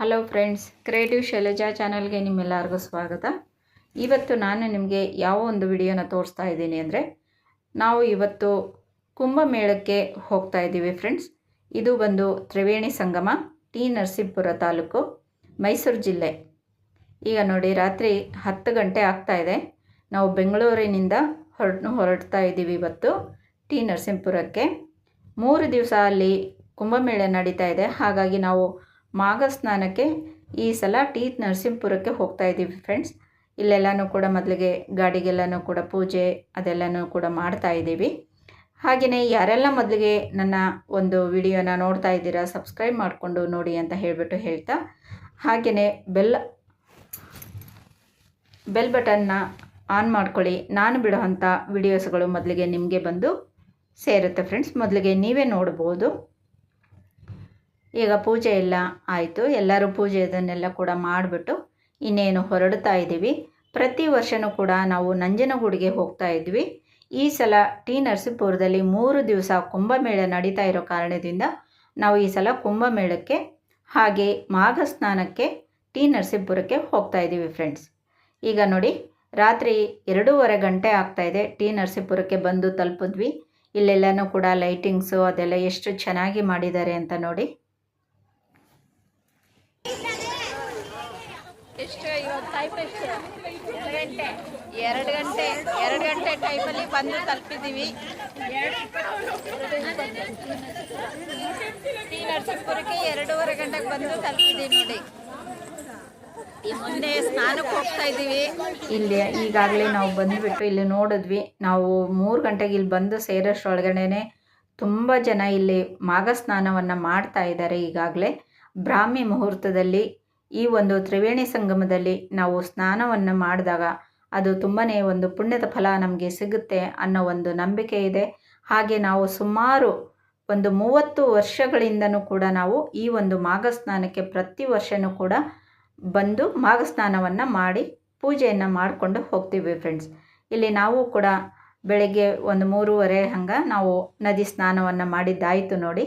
Hello friends creative Shailaja ಚಾನಲ್ಗೆ ನಿಮ್ಮೆಲ್ಲರಿಗೂ ಸ್ವಾಗತ. ಇವತ್ತು ನಾನು ನಿಮಗೆ ಯಾವ ಒಂದು ವಿಡಿಯೋನ ತೋರಿಸ್ತಾ ಇದ್ದೀನಿ ಅಂದರೆ, ನಾವು ಇವತ್ತು ಕುಂಭಮೇಳಕ್ಕೆ ಹೋಗ್ತಾ ಇದ್ದೀವಿ ಫ್ರೆಂಡ್ಸ್ ಇದು ಬಂದು ತ್ರಿವೇಣಿ ಸಂಗಮ, ಟಿ ನರಸೀಪುರ ತಾಲೂಕು, ಮೈಸೂರು ಜಿಲ್ಲೆ. ಈಗ ನೋಡಿ, ರಾತ್ರಿ ಹತ್ತು ಗಂಟೆ ಆಗ್ತಾ ಇದೆ. ನಾವು ಬೆಂಗಳೂರಿನಿಂದ ಹೊರಟು ಹೊರಡ್ತಾ ಇದ್ದೀವಿ ಇವತ್ತು, ಟಿ ನರಸಿಂಹಪುರಕ್ಕೆ ಮೂರು ದಿವಸ ಅಲ್ಲಿ ಕುಂಭಮೇಳ ನಡೀತಾ ಇದೆ. ಹಾಗಾಗಿ ನಾವು ಮಾಘ ಸ್ನಾನಕ್ಕೆ ಈ ಸಲ ಟೀತ್ ನರಸಿಂಹಪುರಕ್ಕೆ ಹೋಗ್ತಾ ಇದ್ದೀವಿ ಫ್ರೆಂಡ್ಸ್ ಇಲ್ಲೆಲ್ಲನೂ ಕೂಡ ಮೊದಲಿಗೆ ಗಾಡಿಗೆಲ್ಲನೂ ಕೂಡ ಪೂಜೆ, ಅದೆಲ್ಲನೂ ಕೂಡ ಮಾಡ್ತಾ ಇದ್ದೀವಿ. ಹಾಗೆಯೇ ಯಾರೆಲ್ಲ ಮೊದಲಿಗೆ ನನ್ನ ಒಂದು ವಿಡಿಯೋನ ನೋಡ್ತಾ ಇದ್ದೀರಾ ಸಬ್ಸ್ಕ್ರೈಬ್ ಮಾಡಿಕೊಂಡು ನೋಡಿ ಅಂತ ಹೇಳಿಬಿಟ್ಟು ಹೇಳ್ತಾ ಹಾಗೆಯೇ ಬೆಲ್ ಬೆಲ್ ಬಟನ್ನ ಆನ್ ಮಾಡ್ಕೊಳ್ಳಿ. ನಾನು ಬಿಡೋವಂಥ ವಿಡಿಯೋಸ್ಗಳು ಮೊದಲಿಗೆ ನಿಮಗೆ ಬಂದು ಸೇರುತ್ತೆ ಫ್ರೆಂಡ್ಸ್ ಮೊದಲಿಗೆ ನೀವೇ ನೋಡ್ಬೋದು. ಈಗ ಪೂಜೆ ಎಲ್ಲ ಆಯಿತು. ಎಲ್ಲರೂ ಪೂಜೆ ಇದನ್ನೆಲ್ಲ ಕೂಡ ಮಾಡಿಬಿಟ್ಟು ಇನ್ನೇನು ಹೊರಡ್ತಾ ಇದ್ದೀವಿ. ಪ್ರತಿ ವರ್ಷವೂ ಕೂಡ ನಾವು ನಂಜನಗೂಡಿಗೆ ಹೋಗ್ತಾ ಇದ್ವಿ. ಈ ಸಲ ಟಿ ನರಸೀಪುರದಲ್ಲಿ ಮೂರು ದಿವಸ ಕುಂಭಮೇಳ ನಡೀತಾ ಇರೋ ಕಾರಣದಿಂದ ನಾವು ಈ ಸಲ ಕುಂಭಮೇಳಕ್ಕೆ ಹಾಗೆ ಮಾಘ ಸ್ನಾನಕ್ಕೆ ಟಿ ನರಸೀಪುರಕ್ಕೆ ಹೋಗ್ತಾ ಇದ್ದೀವಿ ಫ್ರೆಂಡ್ಸ್ ಈಗ ನೋಡಿ, ರಾತ್ರಿ ಎರಡೂವರೆ ಗಂಟೆ ಆಗ್ತಾಯಿದೆ ಟಿ ನರಸೀಪುರಕ್ಕೆ ಬಂದು ತಲುಪಿದ್ವಿ. ಇಲ್ಲೆಲ್ಲನೂ ಕೂಡ ಲೈಟಿಂಗ್ಸು ಅದೆಲ್ಲ ಎಷ್ಟು ಚೆನ್ನಾಗಿ ಮಾಡಿದ್ದಾರೆ ಅಂತ ನೋಡಿ ಎಷ್ಟು ಇವತ್ತು ಟೈಮ್ ಎಷ್ಟು ಎರಡು ಗಂಟೆ ಎರಡು ಗಂಟೆ ಎರಡು ಗಂಟೆ ಟೈಮಲ್ಲಿ ಬಂದು ತಲುಪಿದ್ದೀವಿ. ಟಿ ನರಸಿಂಹಪುರಕ್ಕೆ ಎರಡೂವರೆ ಗಂಟೆಗೆ ಬಂದು ತಲುಪಿದ್ದೀವಿ ನೋಡಿ. ಮುಂದೆ ಸ್ನಾನಕ್ಕೆ ಹೋಗ್ತಾ ಇದ್ದೀವಿ. ಇಲ್ಲಿ ಈಗಾಗಲೇ ನಾವು ಬಂದುಬಿಟ್ಟು ಇಲ್ಲಿ ನೋಡಿದ್ವಿ. ನಾವು ಮೂರು ಗಂಟೆಗೆ ಇಲ್ಲಿ ಬಂದು ಸೇರೋಷ್ಟರೊಳಗಡೆ ತುಂಬ ಜನ ಇಲ್ಲಿ ಮಾಘ ಸ್ನಾನವನ್ನು ಮಾಡ್ತಾ ಇದ್ದಾರೆ ಈಗಾಗಲೇ. ಬ್ರಾಹ್ಮಿ ಮುಹೂರ್ತದಲ್ಲಿ ಈ ಒಂದು ತ್ರಿವೇಣಿ ಸಂಗಮದಲ್ಲಿ ನಾವು ಸ್ನಾನವನ್ನು ಮಾಡಿದಾಗ ಅದು ತುಂಬಾ ಒಂದು ಪುಣ್ಯದ ಫಲ ನಮಗೆ ಸಿಗುತ್ತೆ ಅನ್ನೋ ಒಂದು ನಂಬಿಕೆ ಇದೆ. ಹಾಗೆ ನಾವು ಸುಮಾರು ಒಂದು ಮೂವತ್ತು ವರ್ಷಗಳಿಂದನೂ ಕೂಡ ನಾವು ಈ ಒಂದು ಮಾಘ ಸ್ನಾನಕ್ಕೆ ಪ್ರತಿ ವರ್ಷವೂ ಕೂಡ ಬಂದು ಮಾಘ ಸ್ನಾನವನ್ನು ಮಾಡಿ ಪೂಜೆಯನ್ನು ಮಾಡಿಕೊಂಡು ಹೋಗ್ತೀವಿ ಫ್ರೆಂಡ್ಸ್ ಇಲ್ಲಿ ನಾವು ಕೂಡ ಬೆಳಗ್ಗೆ ಒಂದು ಮೂರುವರೆ ಹಂಗೆ ನಾವು ನದಿ ಸ್ನಾನವನ್ನು ಮಾಡಿದ್ದಾಯಿತು ನೋಡಿ.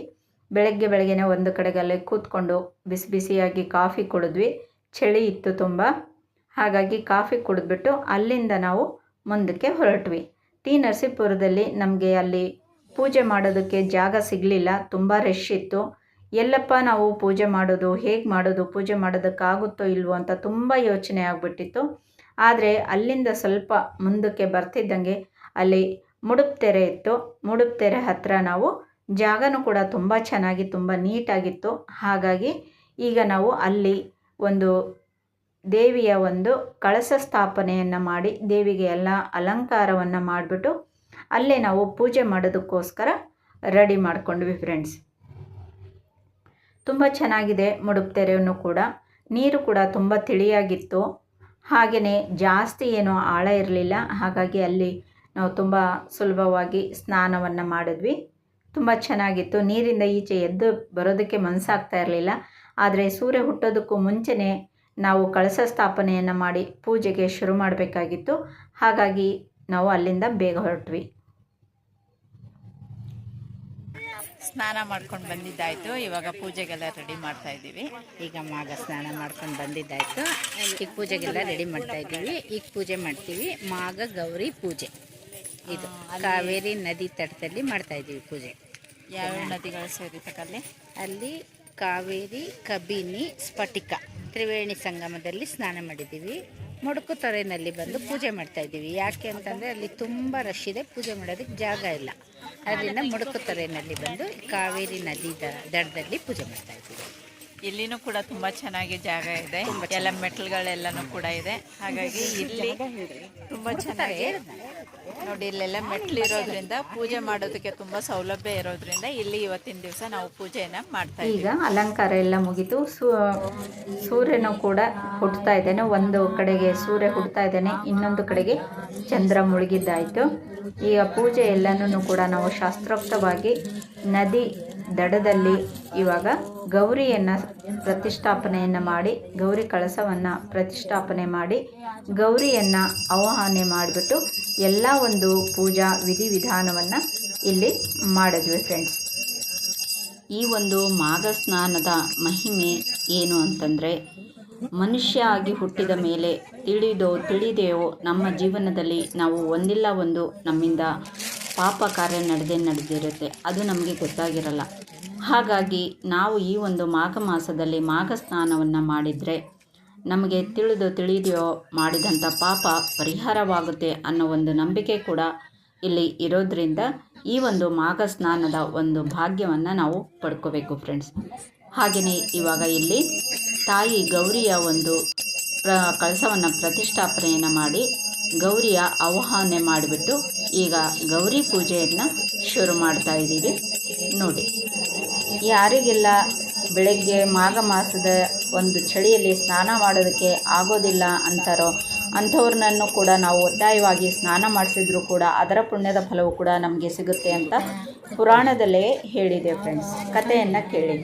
ಬೆಳಗ್ಗೆ ಬೆಳಗ್ಗೆನೇ ಒಂದು ಕಡೆಗಲ್ಲೇ ಕೂತ್ಕೊಂಡು ಬಿಸಿ ಬಿಸಿಯಾಗಿ ಕಾಫಿ ಕುಡಿದ್ವಿ. ಚಳಿ ಇತ್ತು ತುಂಬ. ಹಾಗಾಗಿ ಕಾಫಿ ಕುಡಿದ್ಬಿಟ್ಟು ಅಲ್ಲಿಂದ ನಾವು ಮುಂದಕ್ಕೆ ಹೊರಟ್ವಿ. ಟಿ ನರಸೀಪುರದಲ್ಲಿ ನಮಗೆ ಅಲ್ಲಿ ಪೂಜೆ ಮಾಡೋದಕ್ಕೆ ಜಾಗ ಸಿಗಲಿಲ್ಲ. ತುಂಬ ರಶ್ ಇತ್ತು. ಎಲ್ಲಪ್ಪ ನಾವು ಪೂಜೆ ಮಾಡೋದು, ಹೇಗೆ ಮಾಡೋದು, ಪೂಜೆ ಮಾಡೋದಕ್ಕಾಗುತ್ತೋ ಇಲ್ವೋ ಅಂತ ತುಂಬ ಯೋಚನೆ ಆಗಿಬಿಟ್ಟಿತ್ತು. ಆದರೆ ಅಲ್ಲಿಂದ ಸ್ವಲ್ಪ ಮುಂದಕ್ಕೆ ಬರ್ತಿದ್ದಂಗೆ ಅಲ್ಲಿ ಮುಡುಪ್ತೆರೆ ಇತ್ತು. ಮುಡುಪ್ತೆರೆ ಹತ್ತಿರ ನಾವು ಜಾಗನೂ ಕೂಡ ತುಂಬ ಚೆನ್ನಾಗಿ, ತುಂಬ ನೀಟಾಗಿತ್ತು. ಹಾಗಾಗಿ ಈಗ ನಾವು ಅಲ್ಲಿ ಒಂದು ದೇವಿಯ ಒಂದು ಕಳಸ ಸ್ಥಾಪನೆಯನ್ನು ಮಾಡಿ, ದೇವಿಗೆ ಎಲ್ಲ ಅಲಂಕಾರವನ್ನು ಮಾಡಿಬಿಟ್ಟು ಅಲ್ಲೇ ನಾವು ಪೂಜೆ ಮಾಡೋದಕ್ಕೋಸ್ಕರ ರೆಡಿ ಮಾಡಿಕೊಂಡ್ವಿ ಫ್ರೆಂಡ್ಸ್. ತುಂಬ ಚೆನ್ನಾಗಿದೆ ಮುಡುಪ್ತೆರೆಯನ್ನು ಕೂಡ. ನೀರು ಕೂಡ ತುಂಬ ತಿಳಿಯಾಗಿತ್ತು. ಹಾಗೆಯೇ ಜಾಸ್ತಿ ಏನೂ ಆಳ ಇರಲಿಲ್ಲ. ಹಾಗಾಗಿ ಅಲ್ಲಿ ನಾವು ತುಂಬ ಸುಲಭವಾಗಿ ಸ್ನಾನವನ್ನು ಮಾಡಿದ್ವಿ. ತುಂಬ ಚೆನ್ನಾಗಿತ್ತು. ನೀರಿಂದ ಈಚೆ ಎದ್ದು ಬರೋದಕ್ಕೆ ಮನಸ್ಸಾಗ್ತಾ ಇರಲಿಲ್ಲ. ಆದರೆ ಸೂರ್ಯ ಹುಟ್ಟೋದಕ್ಕೂ ಮುಂಚೆನೇ ನಾವು ಕಳಸ ಸ್ಥಾಪನೆಯನ್ನು ಮಾಡಿ ಪೂಜೆಗೆ ಶುರು ಮಾಡಬೇಕಾಗಿತ್ತು. ಹಾಗಾಗಿ ನಾವು ಅಲ್ಲಿಂದ ಬೇಗ ಹೊರಟ್ವಿ. ಸ್ನಾನ ಮಾಡ್ಕೊಂಡು ಬಂದಿದ್ದಾಯಿತು. ಇವಾಗ ಪೂಜೆಗೆಲ್ಲ ರೆಡಿ ಮಾಡ್ತಾ ಇದ್ದೀವಿ. ಈಗ ಮಾಗ ಸ್ನಾನ ಮಾಡ್ಕೊಂಡು ಬಂದಿದ್ದಾಯ್ತು. ಈಗ ಪೂಜೆಗೆಲ್ಲ ರೆಡಿ ಮಾಡ್ತಾ ಇದ್ದೀವಿ. ಈಗ ಪೂಜೆ ಮಾಡ್ತೀವಿ. ಮಾಗ ಗೌರಿ ಪೂಜೆ. ಇದು ಕಾವೇರಿ ನದಿ ತಟದಲ್ಲಿ ಮಾಡ್ತಾ ಇದ್ದೀವಿ ಪೂಜೆ. ಯಾವ ನದಿಗಳು ಸೇರಿತಕ್ಕಲ್ಲಿ ಅಲ್ಲಿ ಕಾವೇರಿ ಕಬಿನಿ ಸ್ಫಟಿಕ. ತ್ರಿವೇಣಿ ಸಂಗಮದಲ್ಲಿ ಸ್ನಾನ ಮಾಡಿದ್ದೀವಿ. ಮೊಡಕು ತೊರೆನಲ್ಲಿ ಬಂದು ಪೂಜೆ ಮಾಡ್ತಾ ಇದ್ದೀವಿ. ಯಾಕೆ ಅಂತಂದರೆ ಅಲ್ಲಿ ತುಂಬ ರಶ್ ಇದೆ ಪೂಜೆ ಮಾಡೋದಕ್ಕೆ ಜಾಗ ಇಲ್ಲ. ಅದರಿಂದ ಮೊಡಕು ತೊರೆನಲ್ಲಿ ಬಂದು ಕಾವೇರಿ ನದಿ ದ- ದಡದಲ್ಲಿ ಪೂಜೆ ಮಾಡ್ತಾ ಇದ್ದೀವಿ. ಇಲ್ಲಿನೂ ಕೂಡ ತುಂಬಾ ಚೆನ್ನಾಗಿ ಜಾಗ ಇದೆ. ಎಲ್ಲ ಮೆಟ್ಲುಗಳೆಲ್ಲನೂ ಕೂಡ ಇದೆ. ಹಾಗಾಗಿ ಇಲ್ಲಿ ತುಂಬಾ ಚೆನ್ನಾಗಿ ನೋಡಿ ಇಲ್ಲೆಲ್ಲ ಮೆಟ್ಲು ಇರೋದ್ರಿಂದ ಪೂಜೆ ಮಾಡೋದಕ್ಕೆ ತುಂಬಾ ಸೌಲಭ್ಯ ಇರೋದ್ರಿಂದ ಇಲ್ಲಿ ಇವತ್ತಿನ ದಿವಸ ನಾವು ಪೂಜೆಯನ್ನ ಮಾಡ್ತಾ ಈಗ ಅಲಂಕಾರ ಎಲ್ಲ ಮುಗಿತು. ಸೂರ್ಯನು ಕೂಡ ಹುಡ್ತಾ ಇದ್ದಾನೆ. ಒಂದು ಕಡೆಗೆ ಸೂರ್ಯ ಹುಡ್ತಾ ಇದ್ದಾನೆ ಇನ್ನೊಂದು ಕಡೆಗೆ ಚಂದ್ರ ಮುಳುಗಿದ್ದಾಯಿತು. ಈಗ ಪೂಜೆ ಎಲ್ಲನೂ ಕೂಡ ನಾವು ಶಾಸ್ತ್ರೋಕ್ತವಾಗಿ ನದಿ ದಡದಲ್ಲಿ ಇವಾಗ ಗೌರಿಯನ್ನು ಪ್ರತಿಷ್ಠಾಪನೆಯನ್ನು ಮಾಡಿ, ಗೌರಿ ಕಳಸವನ್ನು ಪ್ರತಿಷ್ಠಾಪನೆ ಮಾಡಿ, ಗೌರಿಯನ್ನು ಆವಾಹನೆ ಮಾಡಿಬಿಟ್ಟು ಎಲ್ಲ ಒಂದು ಪೂಜಾ ವಿಧಿವಿಧಾನವನ್ನು ಇಲ್ಲಿ ಮಾಡಿದ್ವಿ ಫ್ರೆಂಡ್ಸ್ ಈ ಒಂದು ಮಾಘ ಸ್ನಾನದ ಮಹಿಮೆ ಏನು ಅಂತಂದರೆ, ಮನುಷ್ಯ ಆಗಿ ಹುಟ್ಟಿದ ಮೇಲೆ ತಿಳಿದೋ, ತಿಳಿದೆಯೋ ನಮ್ಮ ಜೀವನದಲ್ಲಿ ನಾವು ಒಂದಿಲ್ಲ ಒಂದು ನಮ್ಮಿಂದ ಪಾಪ ಕಾರ್ಯ ನಡೆದೇ ನಡೆದಿರುತ್ತೆ. ಅದು ನಮಗೆ ಗೊತ್ತಾಗಿರಲ್ಲ. ಹಾಗಾಗಿ ನಾವು ಈ ಒಂದು ಮಾಘ ಮಾಸದಲ್ಲಿ ಮಾಘ ಸ್ನಾನವನ್ನು ಮಾಡಿದರೆ ನಮಗೆ ತಿಳಿದು ತಿಳಿದೆಯೋ ಮಾಡಿದಂಥ ಪಾಪ ಪರಿಹಾರವಾಗುತ್ತೆ ಅನ್ನೋ ಒಂದು ನಂಬಿಕೆ ಕೂಡ ಇಲ್ಲಿ ಇರೋದ್ರಿಂದ ಈ ಒಂದು ಮಾಘ ಸ್ನಾನದ ಒಂದು ಭಾಗ್ಯವನ್ನು ನಾವು ಪಡ್ಕೋಬೇಕು ಫ್ರೆಂಡ್ಸ್ ಹಾಗೆಯೇ ಇವಾಗ ಇಲ್ಲಿ ತಾಯಿ ಗೌರಿಯ ಒಂದು ಪ್ರ, ಕಳಸವನ್ನು ಪ್ರತಿಷ್ಠಾಪನೆಯನ್ನು ಮಾಡಿ ಗೌರಿಯ ಆವಾಹನೆ ಮಾಡಿಬಿಟ್ಟು ಈಗ ಗೌರಿ ಪೂಜೆಯನ್ನು ಶುರು ಮಾಡ್ತಾ ಇದ್ದೀವಿ. ನೋಡಿ, ಯಾರಿಗೆಲ್ಲ ಬೆಳಗ್ಗೆ ಮಾಘ ಮಾಸದ ಒಂದು ಚಳಿಯಲ್ಲಿ ಸ್ನಾನ ಮಾಡೋದಕ್ಕೆ ಆಗೋದಿಲ್ಲ ಅಂತಾರೋ ಅಂಥವ್ರನ್ನೂ ಕೂಡ ನಾವು ಒತ್ತಾಯವಾಗಿ ಸ್ನಾನ ಮಾಡಿಸಿದ್ರು ಕೂಡ ಅದರ ಪುಣ್ಯದ ಫಲವು ಕೂಡ ನಮಗೆ ಸಿಗುತ್ತೆ ಅಂತ ಪುರಾಣದಲ್ಲೇ ಹೇಳಿದೆ ಫ್ರೆಂಡ್ಸ್ ಕಥೆಯನ್ನು ಕೇಳಿ.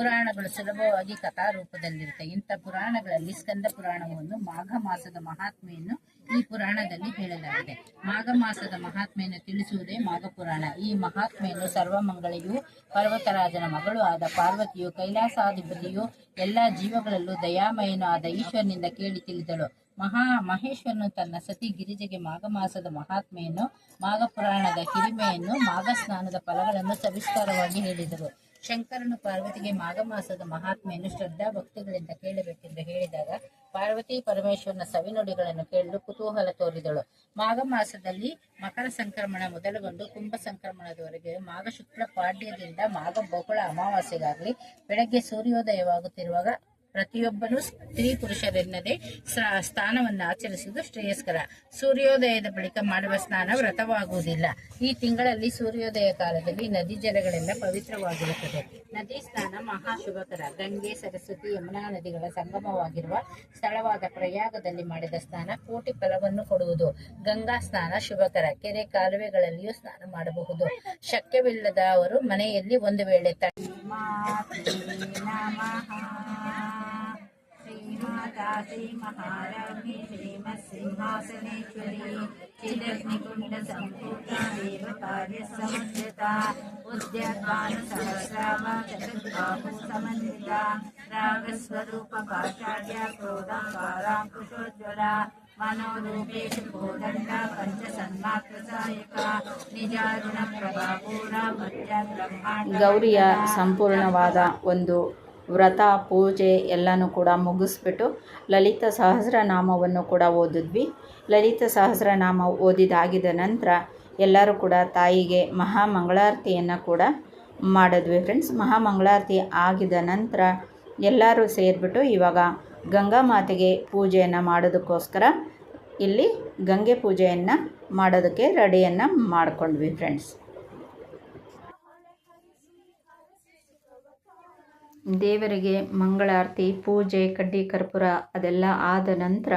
ಪುರಾಣಗಳು ಸುಲಭವಾಗಿ ಕಥಾ ರೂಪದಲ್ಲಿರುತ್ತೆ ಇಂಥ ಪುರಾಣಗಳಲ್ಲಿ ಸ್ಕಂದ ಪುರಾಣವನ್ನು ಮಾಘ ಮಾಸದ ಮಹಾತ್ಮೆಯನ್ನು ಈ ಪುರಾಣದಲ್ಲಿ ಹೇಳಲಾಗಿದೆ. ಮಾಘ ಮಾಸದ ಮಹಾತ್ಮೆಯನ್ನು ತಿಳಿಸುವುದೇ ಮಾಘ ಪುರಾಣ. ಈ ಮಹಾತ್ಮೆಯನ್ನು ಸರ್ವಮಂಗಳಿಯು ಪರ್ವತರಾಜನ ಮಗಳು ಆದ ಪಾರ್ವತಿಯು, ಕೈಲಾಸಾಧಿಪತಿಯು, ಎಲ್ಲ ಜೀವಗಳಲ್ಲೂ ದಯಾಮಯನು ಆದ ಈಶ್ವರನಿಂದ ಕೇಳಿ ತಿಳಿದಳು. ಮಹಾ ಮಹೇಶ್ವರನು ತನ್ನ ಸತಿ ಗಿರಿಜೆಗೆ ಮಾಘ ಮಾಸದ ಮಹಾತ್ಮೆಯನ್ನು, ಮಾಘ ಪುರಾಣದ ಹಿರಿಮೆಯನ್ನು, ಮಾಘ ಸ್ನಾನದ ಫಲಗಳನ್ನು ಸವಿಸ್ತಾರವಾಗಿ ಹೇಳಿದರು. ಶಂಕರನು ಪಾರ್ವತಿಗೆ ಮಾಘ ಮಾಸದ ಮಹಾತ್ಮೆಯನ್ನು ಶ್ರದ್ಧಾ ಭಕ್ತಿಗಳಿಂದ ಕೇಳಬೇಕೆಂದು ಹೇಳಿದಾಗ ಪಾರ್ವತಿ ಪರಮೇಶ್ವರನ ಸವಿನುಡಿಗಳನ್ನು ಕೇಳಲು ಕುತೂಹಲ ತೋರಿದಳು. ಮಾಘ ಮಾಸದಲ್ಲಿ ಮಕರ ಸಂಕ್ರಮಣ ಮೊದಲುಗೊಂಡು ಕುಂಭ ಸಂಕ್ರಮಣದವರೆಗೆ ಮಾಘ ಶುಕ್ಲ ಪಾಡ್ಯದಿಂದ ಮಾಘ ಬಹುಳ ಅಮಾವಾಸ್ಯೆಗಾಗಲಿ ಬೆಳಗ್ಗೆ ಸೂರ್ಯೋದಯವಾಗುತ್ತಿರುವಾಗ ಪ್ರತಿಯೊಬ್ಬರೂ ಸ್ತ್ರೀ ಪುರುಷರೆನ್ನದೆ ಸ್ಥಾನವನ್ನು ಆಚರಿಸುವುದು ಶ್ರೇಯಸ್ಕರ. ಸೂರ್ಯೋದಯದ ಬಳಿಕ ಮಾಡುವ ಸ್ನಾನ ವ್ರತವಾಗುವುದಿಲ್ಲ. ಈ ತಿಂಗಳಲ್ಲಿ ಸೂರ್ಯೋದಯ ಕಾಲದಲ್ಲಿ ನದಿ ಜಲಗಳೆಲ್ಲ ಪವಿತ್ರವಾಗಿರುತ್ತದೆ. ನದಿ ಸ್ನಾನ ಮಹಾಶುಭಕರ. ಗಂಗೆ, ಸರಸ್ವತಿ, ಯಮುನಾ ನದಿಗಳ ಸಂಗಮವಾಗಿರುವ ಸ್ಥಳವಾದ ಪ್ರಯಾಗದಲ್ಲಿ ಮಾಡಿದ ಸ್ನಾನ ಕೋಟಿ ಫಲವನ್ನು ಕೊಡುವುದು. ಗಂಗಾ ಸ್ನಾನ ಶುಭಕರ. ಕೆರೆ ಕಾಲುವೆಗಳಲ್ಲಿಯೂ ಸ್ನಾನ ಮಾಡಬಹುದು. ಶಕ್ಯವಿಲ್ಲದ ಅವರು ಮನೆಯಲ್ಲಿ ಒಂದು ವೇಳೆ ತ ಉದ್ಯತ್ವಾನ ಸಹಸ್ರಾಮ ಚತುರ್ಬಾಹು ಸಮನ್ವಿತ ರಾಗಸ್ವರೂಪ ಪಾಷಾಢ್ಯ ಕ್ರೋಧಾಂಕಾರಾಂಕುಶೋಜ್ವಲ ಮನೋರೂಪೇಶು ಕೋದಂಡ ಪಂಚ ಸನ್ಮಾತ್ರ ಸಹಾಯಕ ನಿಜಾರುಣ ಪ್ರಭಾಪೂರ ಮಧ್ಯ ಬ್ರಹ್ಮಾಂಡ ಗೌರಿಯ ಸಂಪೂರ್ಣವಾದ ಒಂದು ವ್ರತ, ಪೂಜೆ ಎಲ್ಲನೂ ಕೂಡ ಮುಗಿಸ್ಬಿಟ್ಟು ಲಲಿತ ಸಹಸ್ರನಾಮವನ್ನು ಕೂಡ ಓದಿದ್ವಿ. ಲಲಿತ ಸಹಸ್ರನಾಮ ಓದಿದಾಗಿದ ನಂತರ ಎಲ್ಲರೂ ಕೂಡ ತಾಯಿಗೆ ಮಹಾಮಂಗಳಾರತಿಯನ್ನು ಕೂಡ ಮಾಡಿದ್ವಿ ಫ್ರೆಂಡ್ಸ್ ಮಹಾಮಂಗಳಾರತಿ ಆಗಿದ ನಂತರ ಎಲ್ಲರೂ ಸೇರಿಬಿಟ್ಟು ಇವಾಗ ಗಂಗಾ ಮಾತೆಗೆ ಪೂಜೆಯನ್ನು ಮಾಡೋದಕ್ಕೋಸ್ಕರ ಇಲ್ಲಿ ಗಂಗೆ ಪೂಜೆಯನ್ನು ಮಾಡೋದಕ್ಕೆ ರೆಡಿಯನ್ನು ಮಾಡ್ಕೊಂಡ್ವಿ ಫ್ರೆಂಡ್ಸ್ ದೇವರಿಗೆ ಮಂಗಳಾರತಿ, ಪೂಜೆ, ಕಡ್ಡಿ ಕರ್ಪೂರ ಅದೆಲ್ಲ ಆದ ನಂತರ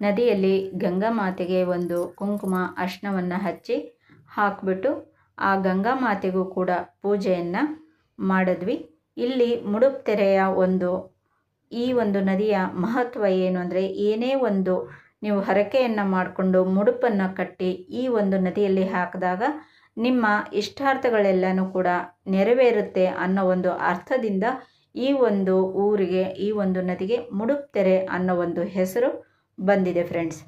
ನದಿಯಲ್ಲಿ ಗಂಗಾ ಮಾತೆಗೆ ಒಂದು ಕುಂಕುಮ ಅರ್ಶನವನ್ನು ಹಚ್ಚಿ ಹಾಕಿಬಿಟ್ಟು ಆ ಗಂಗಾ ಮಾತೆಗೂ ಕೂಡ ಪೂಜೆಯನ್ನು ಮಾಡಿದ್ವಿ. ಇಲ್ಲಿ ಮುಡುಪ್ತೆರೆಯ ಒಂದು, ಈ ಒಂದು ನದಿಯ ಮಹತ್ವ ಏನು ಅಂದರೆ ಏನೇ ಒಂದು ನೀವು ಹರಕೆಯನ್ನು ಮಾಡಿಕೊಂಡು ಮುಡುಪನ್ನು ಕಟ್ಟಿ ಈ ಒಂದು ನದಿಯಲ್ಲಿ ಹಾಕಿದಾಗ ನಿಮ್ಮ ಇಷ್ಟಾರ್ಥಗಳೆಲ್ಲನೂ ಕೂಡ ನೆರವೇರುತ್ತೆ ಅನ್ನೋ ಒಂದು ಅರ್ಥದಿಂದ ಈ ಒಂದು ಊರಿಗೆ, ಈ ಒಂದು ನದಿಗೆ ಮುಡುಪ್ತೆರೆ ಅನ್ನೋ ಒಂದು ಹೆಸರು ಬಂದಿದೆ ಫ್ರೆಂಡ್ಸ್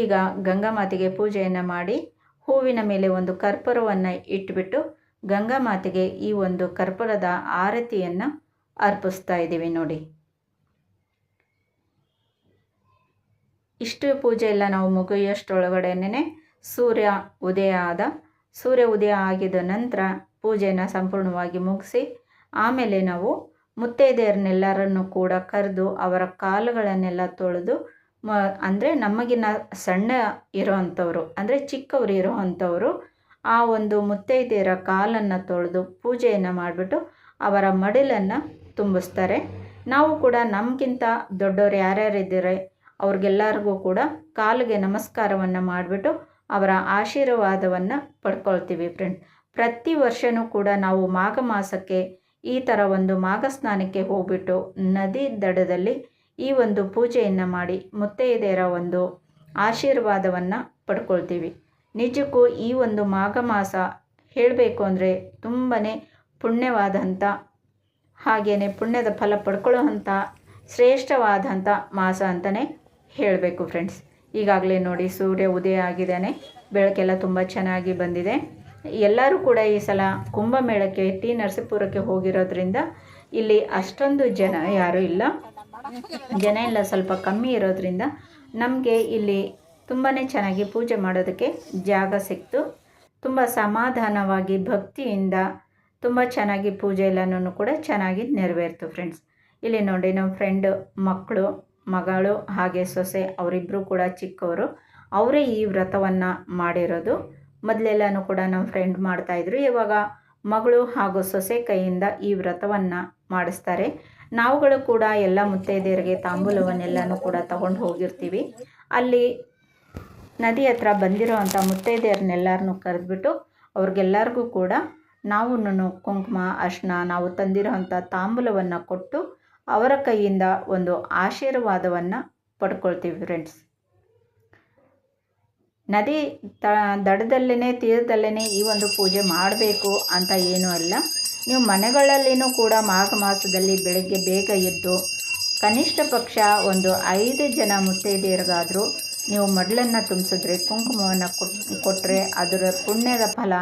ಈಗ ಗಂಗಾ ಮಾತೆಗೆ ಪೂಜೆಯನ್ನು ಮಾಡಿ ಹೂವಿನ ಮೇಲೆ ಒಂದು ಕರ್ಪೂರವನ್ನು ಇಟ್ಬಿಟ್ಟು ಗಂಗಾ ಮಾತೆಗೆ ಈ ಒಂದು ಕರ್ಪೂರದ ಆರತಿಯನ್ನು ಅರ್ಪಿಸ್ತಾ ಇದ್ದೀವಿ ನೋಡಿ. ಇಷ್ಟು ಪೂಜೆ ಎಲ್ಲ ನಾವು ಮುಗಿಯಷ್ಟೊಳಗಡೆನೇ ಸೂರ್ಯ ಉದಯ ಆದ, ಸೂರ್ಯ ಉದಯ ಆಗಿದ ನಂತರ ಪೂಜೆಯನ್ನು ಸಂಪೂರ್ಣವಾಗಿ ಮುಗಿಸಿ, ಆಮೇಲೆ ನಾವು ಮುತ್ತೈದೆಯರನ್ನೆಲ್ಲರನ್ನು ಕೂಡ ಕರೆದು ಅವರ ಕಾಲುಗಳನ್ನೆಲ್ಲ ತೊಳೆದು ಮ, ಅಂದರೆ ನಮಗಿನ್ನ ಸಣ್ಣ ಇರೋವಂಥವ್ರು, ಅಂದರೆ ಚಿಕ್ಕವರು ಇರೋವಂಥವ್ರು, ಆ ಒಂದು ಮುತ್ತೈದೆಯರ ಕಾಲನ್ನು ತೊಳೆದು ಪೂಜೆಯನ್ನು ಮಾಡಿಬಿಟ್ಟು ಅವರ ಮಡಿಲನ್ನು ತುಂಬಿಸ್ತಾರೆ. ನಾವು ಕೂಡ ನಮಗಿಂತ ದೊಡ್ಡವರು ಯಾರ್ಯಾರಿದ್ದಾರೆ, ಅವ್ರಿಗೆಲ್ಲರಿಗೂ ಕೂಡ ಕಾಲಿಗೆ ನಮಸ್ಕಾರವನ್ನು ಮಾಡಿಬಿಟ್ಟು ಅವರ ಆಶೀರ್ವಾದವನ್ನು ಪಡ್ಕೊಳ್ತೀವಿ ಫ್ರೆಂಡ್ ಪ್ರತಿ ವರ್ಷವೂ ಕೂಡ ನಾವು ಮಾಘ ಮಾಸಕ್ಕೆ ಈ ಥರ ಒಂದು ಮಾಘ ಸ್ನಾನಕ್ಕೆ ಹೋಗ್ಬಿಟ್ಟು ನದಿ ದಡದಲ್ಲಿ ಈ ಒಂದು ಪೂಜೆಯನ್ನು ಮಾಡಿ ಮುತ್ತೈದೆಯರ ಒಂದು ಆಶೀರ್ವಾದವನ್ನು ಪಡ್ಕೊಳ್ತೀವಿ. ನಿಜಕ್ಕೂ ಈ ಒಂದು ಮಾಘ ಮಾಸ ಹೇಳಬೇಕು ಅಂದರೆ ತುಂಬಾ ಪುಣ್ಯವಾದಂಥ ಹಾಗೆಯೇ ಪುಣ್ಯದ ಫಲ ಪಡ್ಕೊಳ್ಳೋವಂಥ ಶ್ರೇಷ್ಠವಾದಂಥ ಮಾಸ ಅಂತಲೇ ಹೇಳಬೇಕು ಫ್ರೆಂಡ್ಸ್ ಈಗಾಗಲೇ ನೋಡಿ ಸೂರ್ಯ ಉದಯ ಆಗಿದ್ದಾನೆ. ಬೆಳಕೆಲ್ಲ ತುಂಬ ಚೆನ್ನಾಗಿ ಬಂದಿದೆ. ಎಲ್ಲರೂ ಕೂಡ ಈ ಸಲ ಕುಂಭಮೇಳಕ್ಕೆ, ಟಿ ನರಸೀಪುರಕ್ಕೆ ಹೋಗಿರೋದ್ರಿಂದ ಇಲ್ಲಿ ಅಷ್ಟೊಂದು ಜನ ಯಾರೂ ಇಲ್ಲ. ಜನ ಎಲ್ಲ ಸ್ವಲ್ಪ ಕಮ್ಮಿ ಇರೋದ್ರಿಂದ ನಮಗೆ ಇಲ್ಲಿ ತುಂಬಾ ಚೆನ್ನಾಗಿ ಪೂಜೆ ಮಾಡೋದಕ್ಕೆ ಜಾಗ ಸಿಕ್ತು. ತುಂಬ ಸಮಾಧಾನವಾಗಿ, ಭಕ್ತಿಯಿಂದ ತುಂಬ ಚೆನ್ನಾಗಿ ಪೂಜೆ ಎಲ್ಲನೂ ಕೂಡ ಚೆನ್ನಾಗಿ ನೆರವೇರ್ತು ಫ್ರೆಂಡ್ಸ್. ಇಲ್ಲಿ ನೋಡಿ ನಮ್ಮ ಫ್ರೆಂಡ್ ಮಕ್ಕಳು, ಮಗಳು ಹಾಗೆ ಸೊಸೆ ಅವರಿಬ್ಬರು ಕೂಡ ಚಿಕ್ಕವರು. ಅವರೇ ಈ ವ್ರತವನ್ನು ಮಾಡಿರೋದು. ಮೊದಲೆಲ್ಲನೂ ಕೂಡ ನಮ್ಮ ಫ್ರೆಂಡ್ ಮಾಡ್ತಾಯಿದ್ರು ಇವಾಗ ಮಗಳು ಹಾಗೂ ಸೊಸೆ ಕೈಯಿಂದ ಈ ವ್ರತವನ್ನು ಮಾಡಿಸ್ತಾರೆ. ನಾವುಗಳು ಕೂಡ ಎಲ್ಲ ಮುತ್ತೈದೆಯರಿಗೆ ತಾಂಬೂಲವನ್ನೆಲ್ಲನೂ ಕೂಡ ತಗೊಂಡು ಹೋಗಿರ್ತೀವಿ. ಅಲ್ಲಿ ನದಿ ಹತ್ರ ಬಂದಿರೋವಂಥ ಮುತ್ತೈದೆಯರನ್ನೆಲ್ಲರನ್ನೂ ಕರೆದ್ಬಿಟ್ಟು ಅವ್ರಿಗೆಲ್ಲರಿಗೂ ಕೂಡ ನಾವು ಕುಂಕುಮ, ಅರ್ಶನ, ನಾವು ತಂದಿರೋವಂಥ ತಾಂಬೂಲವನ್ನು ಕೊಟ್ಟು ಅವರ ಕೈಯಿಂದ ಒಂದು ಆಶೀರ್ವಾದವನ್ನು ಪಡ್ಕೊಳ್ತೀವಿ ಫ್ರೆಂಡ್ಸ್ ನದಿ ತ ದಡದಲ್ಲೇ ತೀರದಲ್ಲೇ ಈ ಒಂದು ಪೂಜೆ ಮಾಡಬೇಕು ಅಂತ ಏನೂ ಅಲ್ಲ. ನೀವು ಮನೆಗಳಲ್ಲಿನೂ ಕೂಡ ಮಾಘ ಮಾಸದಲ್ಲಿ ಬೆಳಗ್ಗೆ ಬೇಗ ಎದ್ದು ಕನಿಷ್ಠ ಪಕ್ಷ ಒಂದು ಐದು ಜನ ಮುತ್ತೈದೆಯರಿಗಾದರೂ ನೀವು ಮಡಲನ್ನು ತುಂಬಿಸಿದ್ರೆ, ಕುಂಕುಮವನ್ನು ಕೊಟ್ಟು ಕೊಟ್ಟರೆ ಅದರ ಪುಣ್ಯದ ಫಲ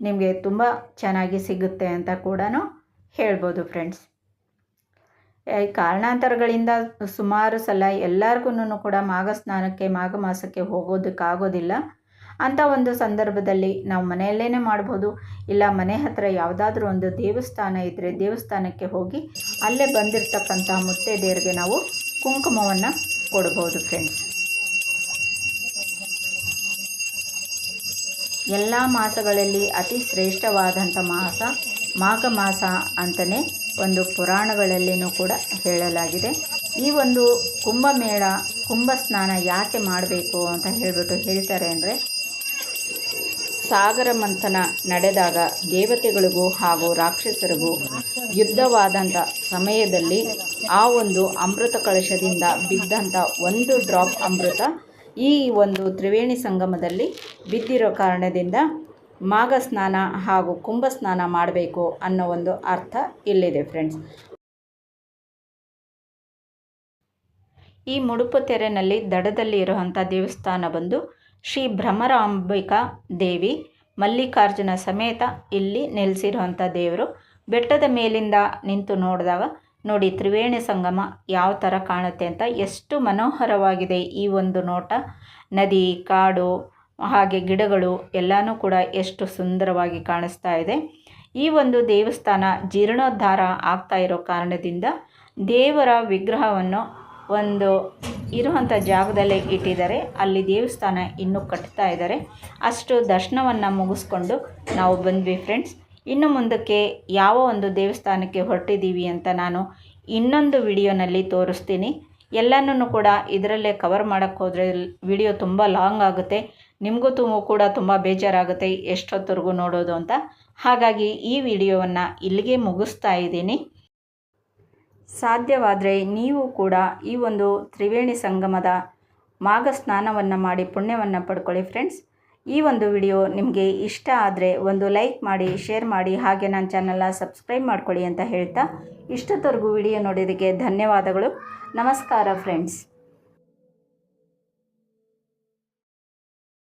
ನಿಮಗೆ ತುಂಬ ಚೆನ್ನಾಗಿ ಸಿಗುತ್ತೆ ಅಂತ ಕೂಡ ಹೇಳ್ಬೋದು ಫ್ರೆಂಡ್ಸ್ ಕಾರಣಾಂತರಗಳಿಂದ ಸುಮಾರು ಸಲ ಎಲ್ಲರಿಗೂ ಕೂಡ ಮಾಘ ಸ್ನಾನಕ್ಕೆ ಮಾಘ ಮಾಸಕ್ಕೆ ಹೋಗೋದಕ್ಕಾಗೋದಿಲ್ಲ. ಅಂಥ ಒಂದು ಸಂದರ್ಭದಲ್ಲಿ ನಾವು ಮನೆಯಲ್ಲೇ ಮಾಡ್ಬೋದು. ಇಲ್ಲ, ಮನೆ ಹತ್ರ ಯಾವುದಾದ್ರೂ ಒಂದು ದೇವಸ್ಥಾನ ಇದ್ದರೆ ದೇವಸ್ಥಾನಕ್ಕೆ ಹೋಗಿ ಅಲ್ಲೇ ಬಂದಿರತಕ್ಕಂಥ ಮುತ್ತೈದೆಯರಿಗೆ ನಾವು ಕುಂಕುಮವನ್ನು ಕೊಡ್ಬೋದು ಫ್ರೆಂಡ್ಸ್ ಎಲ್ಲ ಮಾಸಗಳಲ್ಲಿ ಅತಿ ಶ್ರೇಷ್ಠವಾದಂಥ ಮಾಸ ಮಾಘ ಮಾಸ ಅಂತಲೇ ಒಂದು ಪುರಾಣಗಳಲ್ಲಿನೂ ಕೂಡ ಹೇಳಲಾಗಿದೆ. ಈ ಒಂದು ಕುಂಭಮೇಳ ಕುಂಭ ಸ್ನಾನ ಯಾಕೆ ಮಾಡಬೇಕು ಅಂತ ಹೇಳಿಬಿಟ್ಟು ಹೇಳ್ತಾರೆ ಅಂದರೆ, ಸಾಗರ ಮಂಥನ ನಡೆದಾಗ ದೇವತೆಗಳಿಗೂ ಹಾಗೂ ರಾಕ್ಷಸರಿಗೂ ಯುದ್ಧವಾದಂಥ ಸಮಯದಲ್ಲಿ ಆ ಒಂದು ಅಮೃತ ಕಳಶದಿಂದ ಬಿದ್ದಂಥ ಒಂದು ಡ್ರಾಪ್ ಅಮೃತ ಈ ಒಂದು ತ್ರಿವೇಣಿ ಸಂಗಮದಲ್ಲಿ ಬಿದ್ದಿರೋ ಕಾರಣದಿಂದ ಮಾಘ ಸ್ನಾನ ಹಾಗೂ ಕುಂಭ ಸ್ನಾನ ಮಾಡಬೇಕು ಅನ್ನೋ ಒಂದು ಅರ್ಥ ಇಲ್ಲಿದೆ ಫ್ರೆಂಡ್ಸ್ ಈ ಮುಡುಪು ತೆರೆನಲ್ಲಿ ದಡದಲ್ಲಿ ಇರುವಂಥ ದೇವಸ್ಥಾನ ಬಂದು ಶ್ರೀ ಭ್ರಮರಾಂಬಿಕಾ ದೇವಿ, ಮಲ್ಲಿಕಾರ್ಜುನ ಸಮೇತ ಇಲ್ಲಿ ನೆಲೆಸಿರುವಂಥ ದೇವರು. ಬೆಟ್ಟದ ಮೇಲಿಂದ ನಿಂತು ನೋಡಿದಾಗ ನೋಡಿ ತ್ರಿವೇಣಿ ಸಂಗಮ ಯಾವ ಥರ ಕಾಣುತ್ತೆ ಅಂತ ಎಷ್ಟು ಮನೋಹರವಾಗಿದೆ ಈ ಒಂದು ನೋಟ. ನದಿ, ಕಾಡು ಹಾಗೆ ಗಿಡಗಳು ಎಲ್ಲನೂ ಕೂಡ ಎಷ್ಟು ಸುಂದರವಾಗಿ ಕಾಣಿಸ್ತಾ ಇದೆ. ಈ ಒಂದು ದೇವಸ್ಥಾನ ಜೀರ್ಣೋದ್ಧಾರ ಆಗ್ತಾ ಇರೋ ಕಾರಣದಿಂದ ದೇವರ ವಿಗ್ರಹವನ್ನು ಒಂದು ಇರುವಂಥ ಜಾಗದಲ್ಲೇ ಇಟ್ಟಿದ್ದಾರೆ. ಅಲ್ಲಿ ದೇವಸ್ಥಾನ ಇನ್ನೂ ಕಟ್ತಾ ಇದ್ದಾರೆ. ಅಷ್ಟು ದರ್ಶನವನ್ನು ಮುಗಿಸ್ಕೊಂಡು ನಾವು ಬಂದ್ವಿ ಫ್ರೆಂಡ್ಸ್ ಇನ್ನು ಮುಂದಕ್ಕೆ ಯಾವ ಒಂದು ದೇವಸ್ಥಾನಕ್ಕೆ ಹೊರಟಿದ್ದೀವಿ ಅಂತ ನಾನು ಇನ್ನೊಂದು ವಿಡಿಯೋನಲ್ಲಿ ತೋರಿಸ್ತೀನಿ. ಎಲ್ಲನೂ ಕೂಡ ಇದರಲ್ಲೇ ಕವರ್ ಮಾಡೋಕ್ಕೆ ವಿಡಿಯೋ ತುಂಬ ಲಾಂಗ್ ಆಗುತ್ತೆ. ನಿಮಗೂ ತುಂಬ ಕೂಡ ತುಂಬ ಬೇಜಾರಾಗುತ್ತೆ ಎಷ್ಟೊತ್ತವರೆಗೂ ನೋಡೋದು ಅಂತ. ಹಾಗಾಗಿ ಈ ವಿಡಿಯೋವನ್ನು ಇಲ್ಲಿಗೆ ಮುಗಿಸ್ತಾ ಇದ್ದೀನಿ. ಸಾಧ್ಯವಾದರೆ ನೀವು ಕೂಡ ಈ ಒಂದು ತ್ರಿವೇಣಿ ಸಂಗಮದ ಮಾಘ ಸ್ನಾನವನ್ನು ಮಾಡಿ ಪುಣ್ಯವನ್ನು ಪಡ್ಕೊಳ್ಳಿ ಫ್ರೆಂಡ್ಸ್. ಈ ಒಂದು ವಿಡಿಯೋ ನಿಮಗೆ ಇಷ್ಟ ಆದರೆ ಒಂದು ಲೈಕ್ ಮಾಡಿ, ಶೇರ್ ಮಾಡಿ, ಹಾಗೆ ನನ್ನ ಚಾನಲ್ನ ಸಬ್ಸ್ಕ್ರೈಬ್ ಮಾಡ್ಕೊಳ್ಳಿ ಅಂತ ಹೇಳ್ತಾ ಇಷ್ಟೊತ್ತವರೆಗೂ ವಿಡಿಯೋ ನೋಡಿದ್ದಕ್ಕೆ ಧನ್ಯವಾದಗಳು. ನಮಸ್ಕಾರ ಫ್ರೆಂಡ್ಸ್.